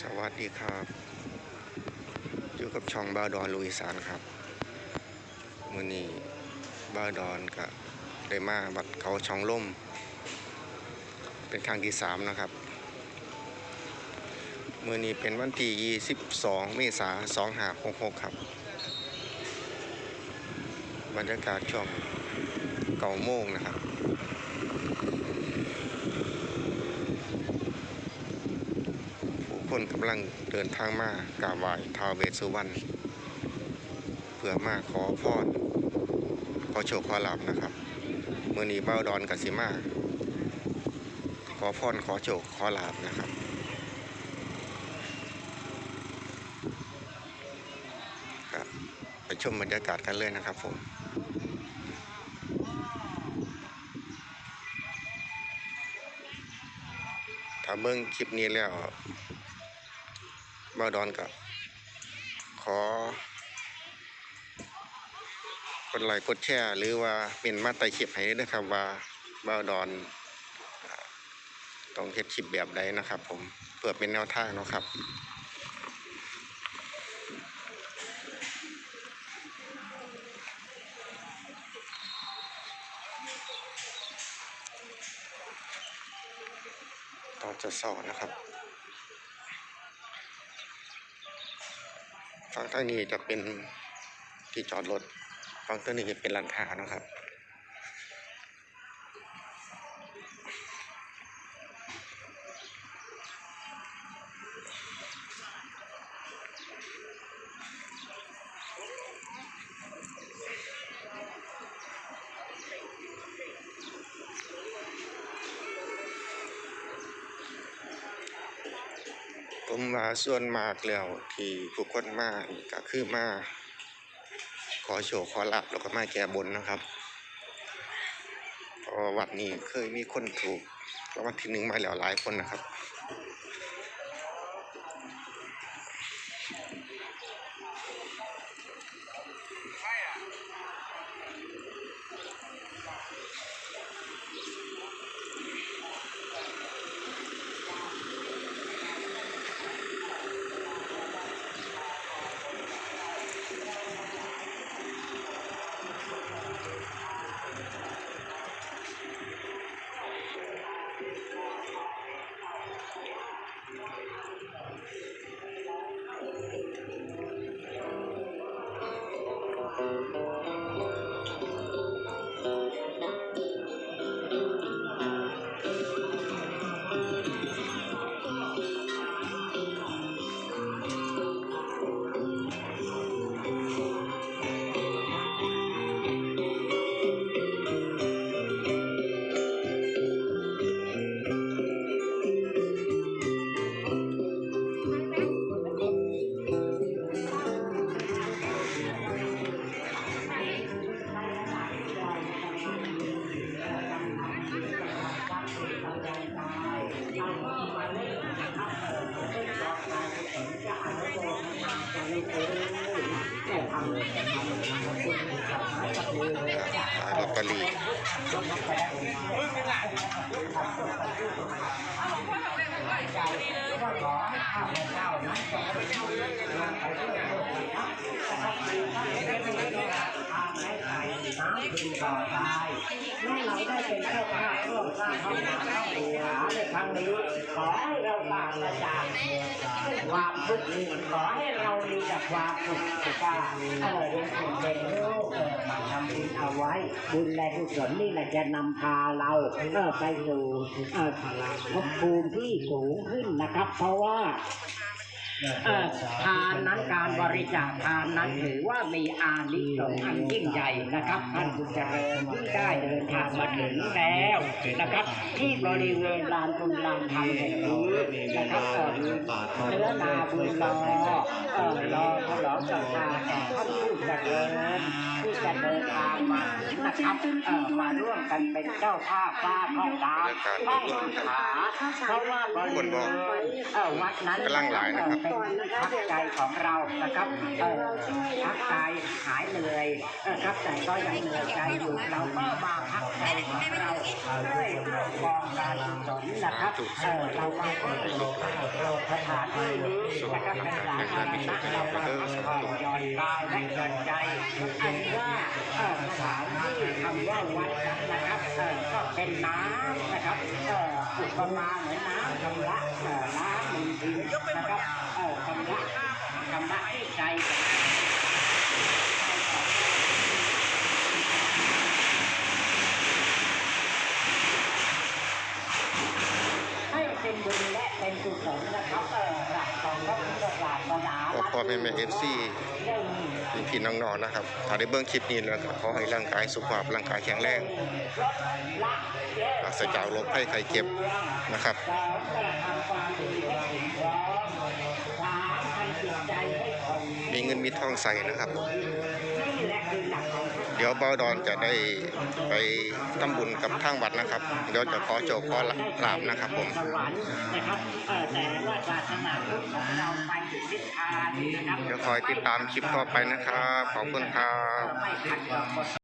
สวัสดีครับ อยู่กับช่องบาดอนลุยสานครับมือนี้บาดอนกับได้มาบัดเขาช่องล่ม เป็นครั้งที่สามนะครับมื่อนี้เป็นวันที่22 เมษายน2566 ครับ บรรยากาศช่วงเก่าโมงนะครับ คนกำลังเดินทางมากราบไหว้ท้าวเวสสุวรรณเพื่อมาขอพรขอโชคขอลาบนะครับเมื่อนี้เบ้าดอนกสิมาขอพรขอโชคขอลาบนะครับครับไปชมบรรยากาศกันเลยนะครับผมถ้าเบิ่งคลิปนี้แล้ว บ้าดอนกับขอกดไลค์กดแชร์หรือว่าเป็นมาไต่คลิปให้นะครับว่าบ้าดอนต้องเฮ็ดคลิปแบบใดนะครับ ผมเพื่อเป็นแนวทางเนาะครับตอนจะสอนนะครับ ฝั่งทางนี้จะเป็นที่จอดรถฝั่งทางนี้จะเป็นร้านค้านะครับ ผมมาส่วนมากแล้วที่ผู้คนมาก็คือมา ขอโชว์ขอลาบแล้วก็มาแก้บนนะครับเพราะวัดนี้เคยมีคนถูกรางวัลที่หนึ่งมาแล้วหลายคนนะครับ ลอตเตอรี่ต่อไปเมื่อเราได้เป็นเจ้าภาพร่วมสร้างห้องน้ำห้องหัวในครั้งนี้ขอให้เราปราศจาก ความทุกข์ขอให้เรามีแต่ความสุขสุขเออเรียนสุขเด็กลูกเออมาทำบุญเอาไว้ บุญและกุศลนี่แหละจะนำพาเราเออไปสู่เออภพภูมิที่สูงขึ้นนะครับ เพราะว่า ทานนั้นการบริจาคทานนั้นถือว่ามีอานิสงส์อันยิ่งใหญ่นะครับท่านผู้เจริญที่ได้เดินทางมาถึงแล้วนะครับ ที่บริเวณลานบุญลานธรรมแห่งนี้นะครับเนื้อนาบุญรอเออรอฉลองศรัทธาแก่ท่านผู้เจริญที่จะเดินทางมานะครับเออมาร่วมกันเป็นเจ้าภาพฟ้าห้องน้ำห้องขาเพราะว่าบริเวณเอ่อวัดนั้นกำลังหลายนะครับพักใจของเรานะครับเออพักใจหายเหนื่อยนะครับแต่ก็ยังเหนื่อยใจอยู่เราก็มาพักใจของเราด้วยของการกุศลนะครับเออเรามาขอโลกโลกสถานที่นี้นะครับเป็นสาธารณะเรามาขอย้อนกายและย้อนใจอันว่าเออสถานที่คำว่าวัดนะครับเออก็เป็นน้ำนะครับเออ อุปมาเหมือนน้ำชำระน้ำมีดินนะครับเออชำระชำระที่ใจให้เป็นบุญและเป็นกุศลนะครับเออหลักของพระพุทธศาสนาขอพ่อแม่แม่เอฟซีหนึ่ง พี่พี่น้องๆนะครับถ้าได้เบื้องคลิปนี้แล้วก็ขอให้ร่างกายสุขภาพร่างกายแข็งแรงลดละเยอะปราศจากโรคภัยไข้เจ็บนะครับมีเงินมีทองใส่นะครับ ดี๋ยวเบาดอนจะได้ไปทำบุญกับทางวัดนะครับ เดี๋ยวจะขอโจขอลาบนะครับผมเดี๋ยวคอยติดตามคลิปต่อไปนะครับ ขอบคุณครับ